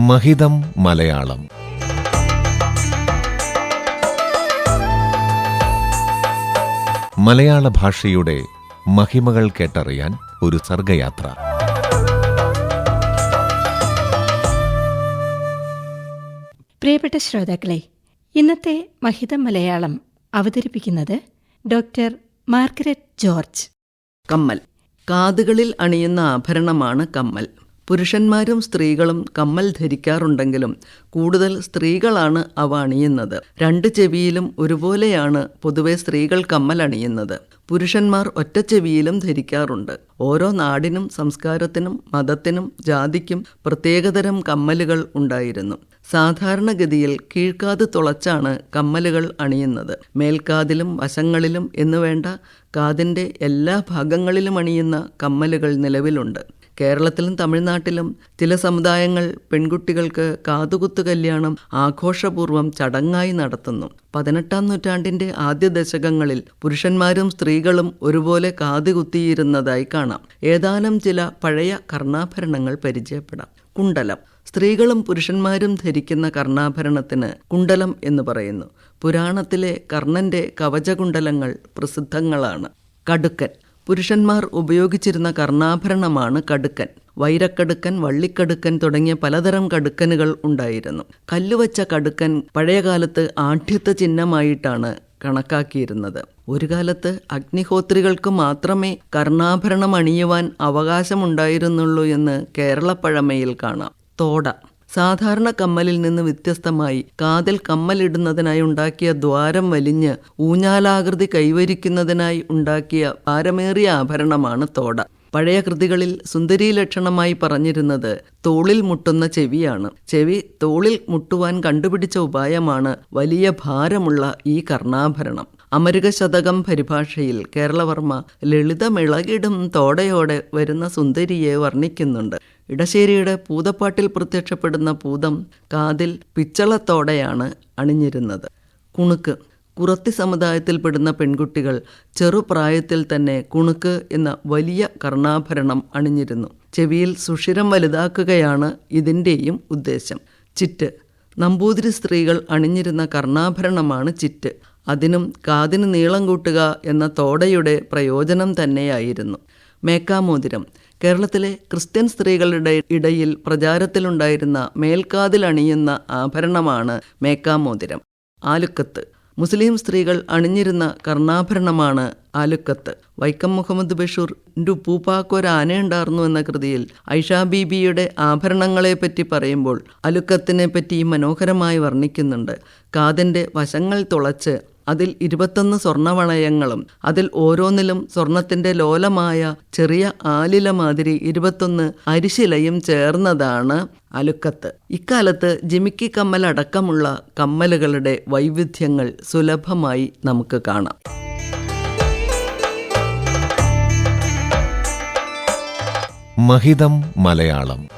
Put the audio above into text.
മഹിതം മലയാളം. മലയാള ഭാഷയുടെ മഹിമകൾ കേട്ടറിയാൻ ഒരു സർഗയാത്ര. പ്രിയപ്പെട്ട ശ്രോതാക്കളെ ഇന്നത്തെ മഹിതം മലയാളം അവതരിപ്പിക്കുന്നത് ഡോക്ടർ മാർഗരറ്റ് ജോർജ്. കമ്മൽ. കാതുകളിൽ അണിയുന്ന ആഭരണമാണ് കമ്മൽ. പുരുഷന്മാരും സ്ത്രീകളും കമ്മൽ ധരിക്കാറുണ്ടെങ്കിലും കൂടുതൽ സ്ത്രീകളാണ് അവ അണിയുന്നത്. രണ്ട് ചെവിയിലും ഒരുപോലെയാണ് പൊതുവെ സ്ത്രീകൾ കമ്മൽ അണിയുന്നത്. പുരുഷന്മാർ ഒറ്റ ചെവിയിലും ധരിക്കാറുണ്ട്. ഓരോ നാടിനും സംസ്കാരത്തിനും മതത്തിനും ജാതിക്കും പ്രത്യേകതരം കമ്മലുകൾ ഉണ്ടായിരുന്നു. സാധാരണഗതിയിൽ കീഴ്ക്കാത് തുളച്ചാണ് കമ്മലുകൾ അണിയുന്നത്. മേൽക്കാതിലും വശങ്ങളിലും എന്നുവേണ്ട കാതിന്റെ എല്ലാ ഭാഗങ്ങളിലും അണിയുന്ന കമ്മലുകൾ നിലവിലുണ്ട്. കേരളത്തിലും തമിഴ്നാട്ടിലും ചില സമുദായങ്ങൾ പെൺകുട്ടികൾക്ക് കാതുകുത്തു കല്യാണം ആഘോഷപൂർവം ചടങ്ങായി നടത്തുന്നു. പതിനെട്ടാം നൂറ്റാണ്ടിന്റെ ആദ്യ ദശകങ്ങളിൽ പുരുഷന്മാരും സ്ത്രീകളും ഒരുപോലെ കാതുകുത്തിയിരുന്നതായി കാണാം. ഏതാനും ചില പഴയ കർണാഭരണങ്ങൾ പരിചയപ്പെടാം. കുണ്ടലം. സ്ത്രീകളും പുരുഷന്മാരും ധരിക്കുന്ന കർണാഭരണത്തിന് കുണ്ടലം എന്ന് പറയുന്നു. പുരാണത്തിലെ കർണന്റെ കവചകുണ്ടലങ്ങൾ പ്രസിദ്ധങ്ങളാണ്. കടുക്കൻ. പുരുഷന്മാർ ഉപയോഗിച്ചിരുന്ന കർണാഭരണമാണ് കടുക്കൻ. വൈരക്കടുക്കൻ വള്ളിക്കടുക്കൻ തുടങ്ങിയ പലതരം കടുക്കനുകൾ ഉണ്ടായിരുന്നു. കല്ലുവച്ച കടുക്കൻ പഴയകാലത്ത് ആഢ്യത്വ ചിഹ്നമായിട്ടാണ് കണക്കാക്കിയിരുന്നത്. ഒരു കാലത്ത് അഗ്നിഹോത്രികൾക്ക് മാത്രമേ കർണാഭരണം അണിയുവാൻ അവകാശമുണ്ടായിരുന്നുള്ളൂ എന്ന് കേരളപ്പഴമയിൽ കാണാം. തോട. സാധാരണ കമ്മലിൽ നിന്ന് വ്യത്യസ്തമായി കാതിൽ കമ്മലിടുന്നതിനായി ഉണ്ടാക്കിയ ദ്വാരം വലിഞ്ഞ് ഊഞ്ഞാലാകൃതി കൈവരിക്കുന്നതിനായി ഉണ്ടാക്കിയ ഭാരമേറിയ ആഭരണമാണ് തോട. പഴയ കൃതികളിൽ സുന്ദരീ ലക്ഷണമായി പറഞ്ഞിരുന്നത് തോളിൽ മുട്ടുന്ന ചെവിയാണ്. ചെവി തോളിൽ മുട്ടുവാൻ കണ്ടുപിടിച്ച ഉപായമാണ് വലിയ ഭാരമുള്ള ഈ കർണാഭരണം. അമരുക ശതകം പരിഭാഷയിൽ കേരളവർമ്മ ലളിതമിളകിടും തോടയോടെ വരുന്ന സുന്ദരിയെ വർണിക്കുന്നുണ്ട്. ഇടശ്ശേരിയുടെ പൂതപ്പാട്ടിൽ പ്രത്യക്ഷപ്പെടുന്ന പൂതം കാതിൽ പിച്ചളത്തോടെയാണ് അണിഞ്ഞിരുന്നത്. കുണുക്ക് കുറത്തി സമുദായത്തിൽപ്പെടുന്ന പെൺകുട്ടികൾ ചെറുപ്രായത്തിൽ തന്നെ കുണുക്ക് എന്ന വലിയ കർണാഭരണം അണിഞ്ഞിരുന്നു. ചെവിയിൽ സുഷിരം വലുതാക്കുകയാണ് ഇതിന്റെയും ഉദ്ദേശം. ചിറ്റ് നമ്പൂതിരി സ്ത്രീകൾ അണിഞ്ഞിരുന്ന കർണാഭരണമാണ് ചിറ്റ്. അതിനും കാതിന് നീളം കൂട്ടുക എന്ന തോടയുടെ പ്രയോജനം തന്നെയായിരുന്നു. മേക്കാമോതിരം കേരളത്തിലെ ക്രിസ്ത്യൻ സ്ത്രീകളുടെ ഇടയിൽ പ്രചാരത്തിലുണ്ടായിരുന്ന മേൽക്കാതിൽ അണിയുന്ന ആഭരണമാണ് മേക്കാമോതിരം ആലുക്കത്ത്. മുസ്ലിം സ്ത്രീകൾ അണിഞ്ഞിരുന്ന കർണാഭരണമാണ് ആലുക്കത്ത്. വൈക്കം മുഹമ്മദ് ബഷൂർ പൂപ്പാക്കൊരാനയുണ്ടായിരുന്നു എന്ന കൃതിയിൽ ഐഷ ബീബിയുടെ ആഭരണങ്ങളെപ്പറ്റി പറയുമ്പോൾ അലുക്കത്തിനെ പറ്റി മനോഹരമായി വർണിക്കുന്നുണ്ട്. കാതിന്റെ വശങ്ങൾ തുളച്ച് അതിൽ ഇരുപത്തൊന്ന് സ്വർണവളയങ്ങളും അതിൽ ഓരോന്നിലും സ്വർണത്തിന്റെ ലോലമായ ചെറിയ ആലില മാതിരി ഇരുപത്തൊന്ന് അരിശിലയും ചേർന്നതാണ് അലുക്കത്ത്. ഇക്കാലത്ത് ജിമിക്കി കമ്മൽ അടക്കമുള്ള കമ്മലുകളുടെ വൈവിധ്യങ്ങൾ സുലഭമായി നമുക്ക് കാണാം. മഹിതം മലയാളം